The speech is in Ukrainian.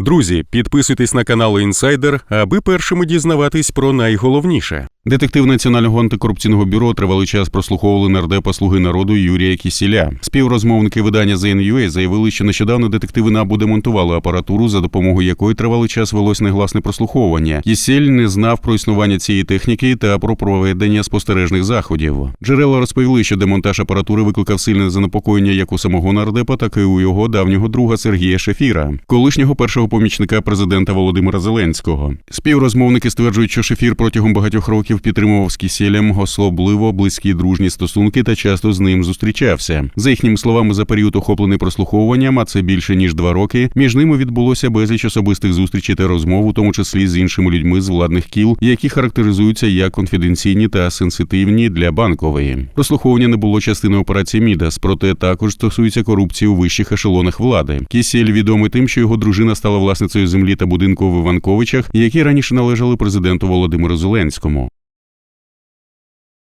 Друзі, підписуйтесь на канал Інсайдер, аби першими дізнаватись про найголовніше. Детектив Національного антикорупційного бюро тривалий час прослуховували нардепа слуги народу Юрія Кісіля. Співрозмовники видання ZNUA заявили, що нещодавно детективи НАБУ демонтували апаратуру, за допомогою якої тривалий час велось негласне прослуховування. Кісіль не знав про існування цієї техніки та про проведення спостережних заходів. Джерела розповіли, що демонтаж апаратури викликав сильне занепокоєння як у самого нардепа, так і у його давнього друга Сергія Шефіра, колишнього першого помічника президента Володимира Зеленського. Співрозмовники стверджують, що Шефір протягом багатьох років підтримував з Кісєлем особливо близькі дружні стосунки та часто з ним зустрічався. За їхніми словами, за період охоплений прослуховуванням, а це більше ніж два роки. Між ними відбулося безліч особистих зустрічей та розмов, у тому числі з іншими людьми з владних кіл, які характеризуються як конфіденційні та сенситивні для банкової. Прослуховування не було частиною операції Мідас, проте також стосується корупції у вищих ешелонах влади. Кісєль відомий тим, що його дружина стала власницею землі та будинку в Іванковичах, які раніше належали президенту Володимиру Зеленському.